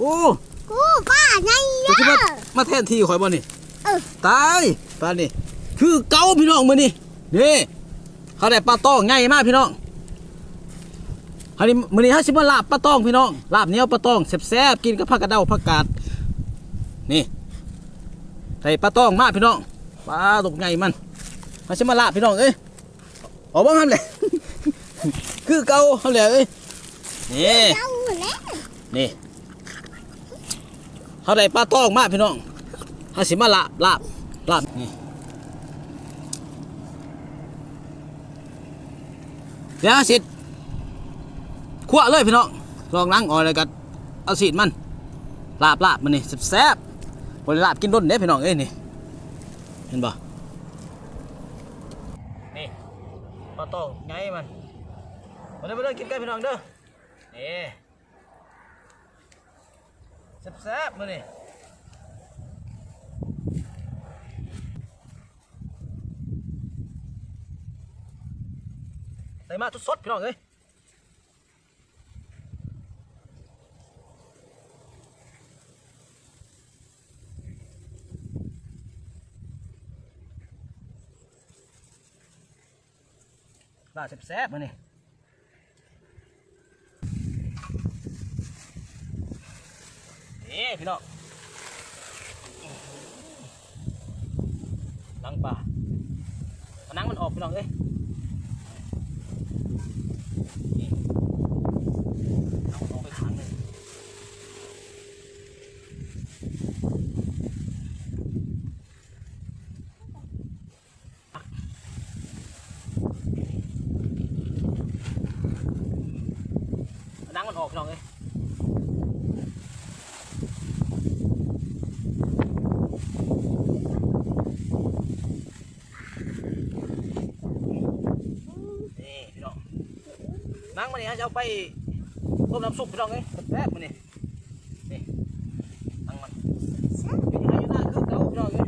โอ้กูป้าไงจะคิดเด้ว่าอ มาแทนที่ข่อยบ่นี่เออ ตายปลานี่คือเก่าพี่น้องมื้อนี้นี่เขาได้ปลาตองใหญ่มากพี่น้องอันนี้มื้อนี้เฮาสิมาลาบปลาตองพี่น้อง ลาบเหนียวปลาตองแซ่บๆกินกับผักกระเดาผักกาด นี่ใส่ปลาตองมาพี่น้อง ปลาตกใหญ่มันเฮาสิมาลาบพี่น้องเอ้ยออกบ่ฮั่นแหละคือเก่าเฮาแหละเอ้ยนี่ เจ้าแล้วนี่ เขาได้ปลาตองมากพี่น้องเขาสิมาลาบลาบลาบนี่เดี๋ยวสิขั่วเลยพี่น้องลองล้างออกเลยกันเอาสีดมันลาบลาบมันนี่แซ่บๆบริลาบกินด้นเด้พี่น้องเอ้ยนี่เห็นบ่นี่ปลาตองไงมันมาเด้อมาเด้อกินกันพี่น้องเด้อนี่ แซ่บๆมื้อนี่ได้มาสดๆพี่น้องเอ้ยลาบแซ่บๆมื้อนี่ นี่พี่น้องนังปลาเอานังมันออกพี่น้องเอ้ยนี่เอามันออกไปขังเลยเอานังมันออกพี่น้องเอ้ยนี่พี่น้องหนังมันนี่ฮะ จะเอาไปต้มน้ำซุปพี่น้องเอ้ยแซ่บมันนี่นี่หนังมันเป็นยังไงอยู่หน้าคือเก่าพี่น้องเอ้ย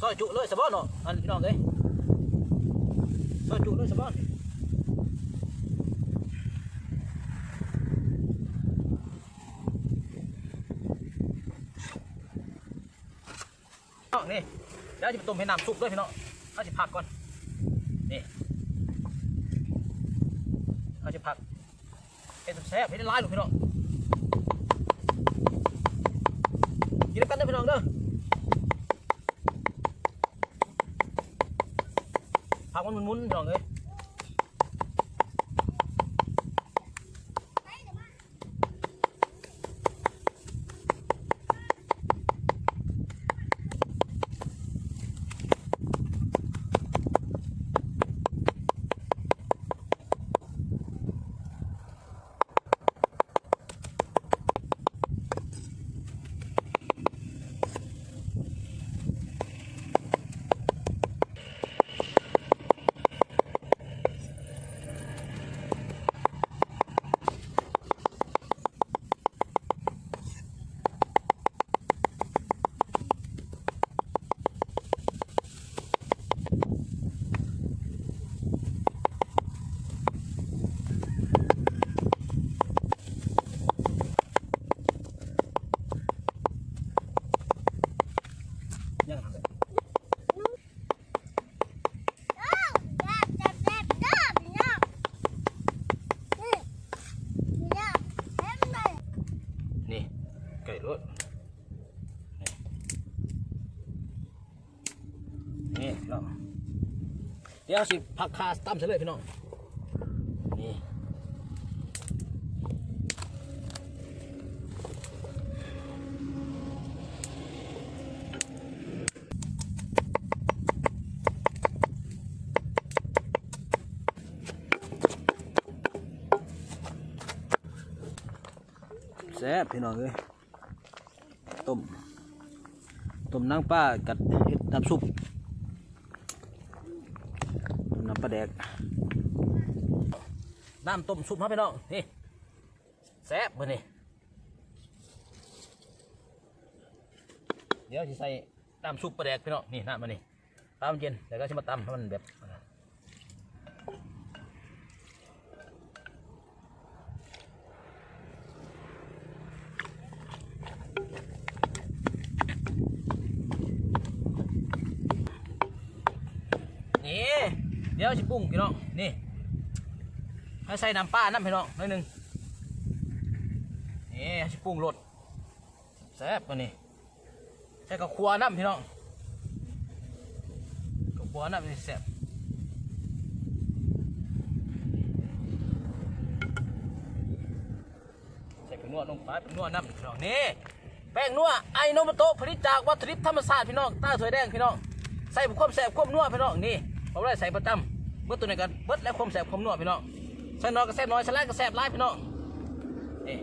ซอยจุเลยสะบ้อนเนาะอันพี่น้องเอ้ยซอยจุเลยสะบ้อนน้องนี่ เดี๋ยวจะไปต้มให้น้ำซุปด้วยพี่น้องเขาจะผักก่อนนี่เขาจะผักเอ็ดแซ่บให้ได้หลายลูกพี่น้องกินด้วกันเด้อพี่น้องเด้อผักมันมุนๆพี่น้องเลยยังไง แซ่บแซ่บแซ่บพี่น้องนี่พี่น้องแซ่บเลย นี่ไก่รสนี่นี่พี่น้อง เดี๋ยวสิผักคาตั้มเฉลยพี่น้องนี่แซ่บพี่น้องเอ้ยต้มต้มนางป้ากัดเห็ดน้ำซุป ปลาแดก น้ำต้มซุปมาเบพี่น้อง นี่แซ่บเลยนี่ เดี๋ยวจะใส่น้ำซุปปลาแดกพี่น้อง นี่น้ำมันนี่ตามเย็นแต่ก็จะมาตำให้มันแบบ ดี๋ยวจะปรุงพี่น้องนี่ให้ใส่น้ำปลาน้ำพี่น้องหน่อยหนึ่งนี่สิปรุงรสแซ่บมานี่ใส่กับครัวน้ำพี่น้องกับครัวน้ำนี่แซ่บใส่เป็นนวดลงไปเป็นนวดน้ำพี่น้องนี่แป้งนัวไอโนมโตผลิตจากวัตถุดิบธรรมชาติพี่น้องต้าถวยแดงพี่น้องใส่ความแซ่บความนัวพี่น้องนี่ผมได้ใส่ประจำ เมื่อตัวไหนกันเบิดและความแซ่บความนัวพี่น้องใส่น้อยก็แซ่บน้อยใส่หลายก็แซ่บหลายพี่น้องนี่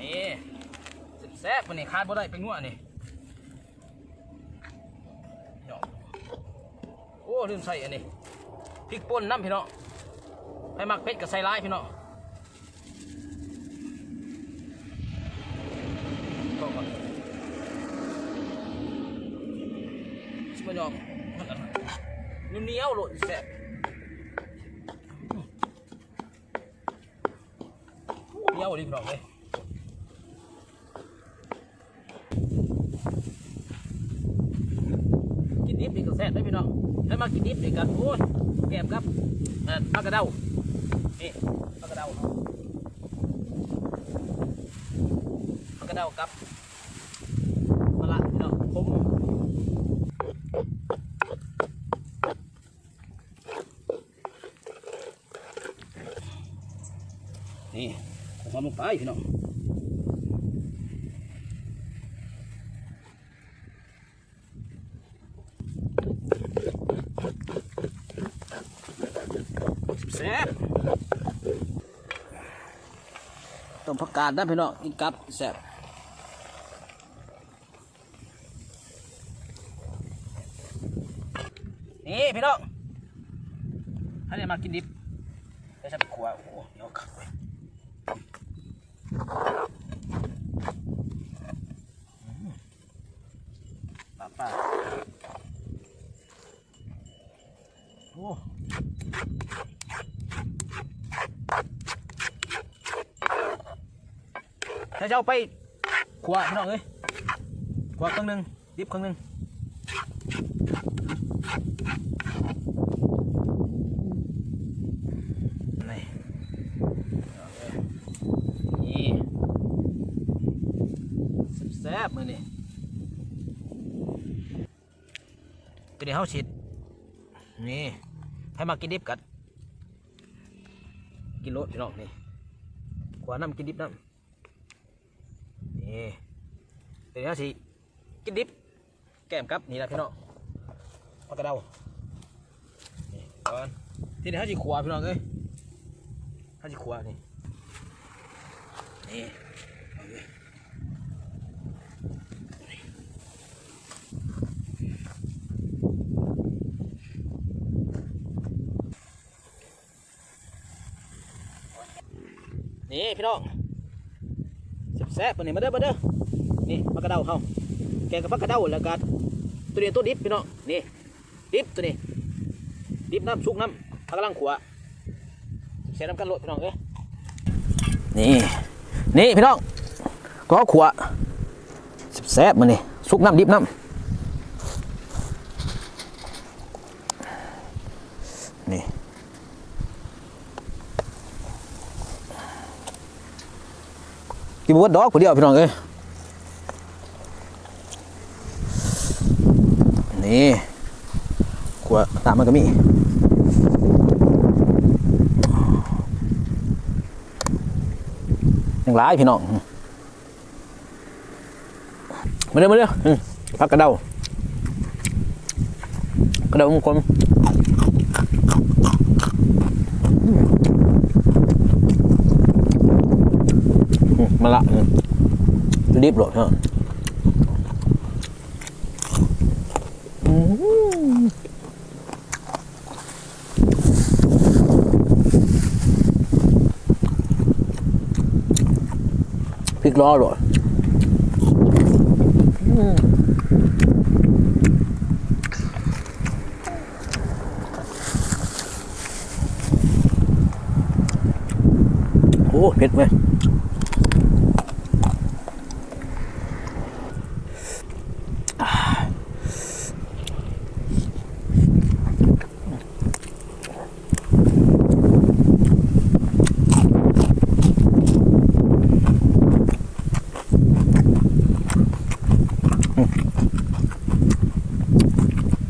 นี่แซ่บๆมันนี่ขาดบ่ได้เป็นนัวนี่พี่น้องโอ้ลืมใส่อันนี้พริกป่นน้ำพี่น้องให้มักเผ็ดกับใส่หลายพี่น้องก็ก่อนชิมยองมันอะไร เหนียวโหลดแซ่บเนียวดิพี่น้องเลยกินดิบนี่ก็แซ่บได้พี่น้องให้มากินดิบนี่กันโอ้ยแกมครับเอ่อปลากระเด้านี่ปลากระเด้าปลากระเด้ากับมาละพี่น้องผมนี่ผมทำลง ไปพี่น้องแซ่บต้มผักกาดนะพี่น้องกินกับแซ่บนี่พี่น้องให้เนี่ยมากินดิบเดี๋ยวฉันไปขัวโอ้โหเดี๋ยวขับไปป้าป้าโอ้ ถ้าจะเอาไปขัวพี่น้องเอ้ยขัวครึ่งหนึ่งดิบครึ่งหนึ่งนี่นี่แซ่บๆมือนี่ตัวนี้เขาฉีดนี่ ให้มากินดิบกันกินรสพี่น้องนี่ขวาน้ำกินดิบน้ำนี่ตัวนี้เขาฉีกินดิบแก้มครับนี่แหละพี่น้องมากระเดานี่ก่อนทีนี้เขาฉีขวาพี่น้องเอ้ยถ้าจะขวานี่นี่เอาเลย นี่พี่น้องแซ่บๆปานนี้มาเด้อมาเด้อนี่ปลากระเดาเขาแกงกับปลากระเดาแล้วก็ตัวนี้ตัวดิบพี่น้องนี่ดิบตัวนี้ดิบน้ำชุกน้ำพักกำลังขวาเสียน้ำกันโลดพี่น้องเอ้ยนี่นี่พี่น้องก็ขวแซ่บมันนี่สุกน้ำดิบน้ำนี่ กินบวดดอกผู้เดียวพี่น้องเอ้ยนี่ขวตามมันก็มียังหลายพี่น้องมาเร็วมาเร็วพักกระเดากระเดามงคล มาละรีบโหลดเถอะพริกล้อโหลดโอ้เผ็ดไหม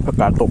ผักกาดต้ม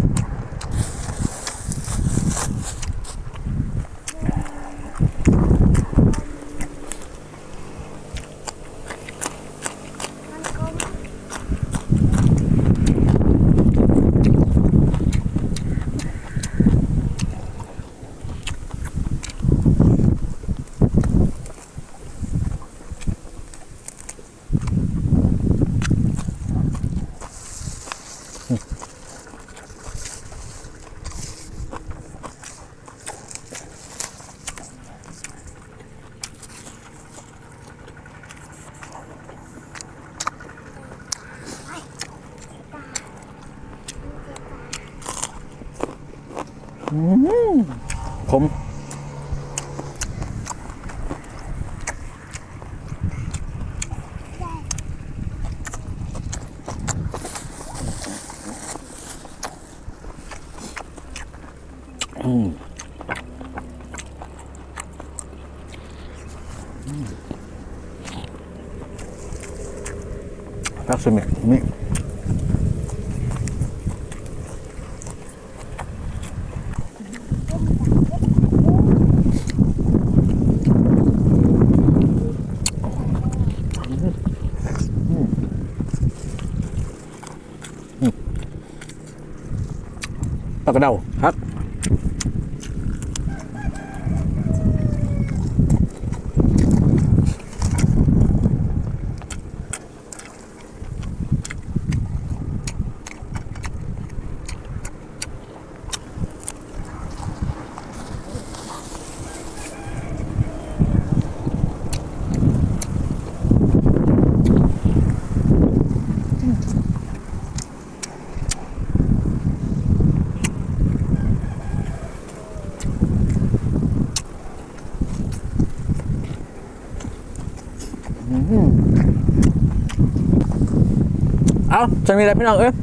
ผม อืมพัก สมิกนี่ปากกระเดาครั เอาจะมีอะไรพี่น้องเอ้ย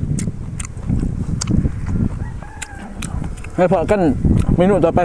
ให้พอกันเมนูต่อไป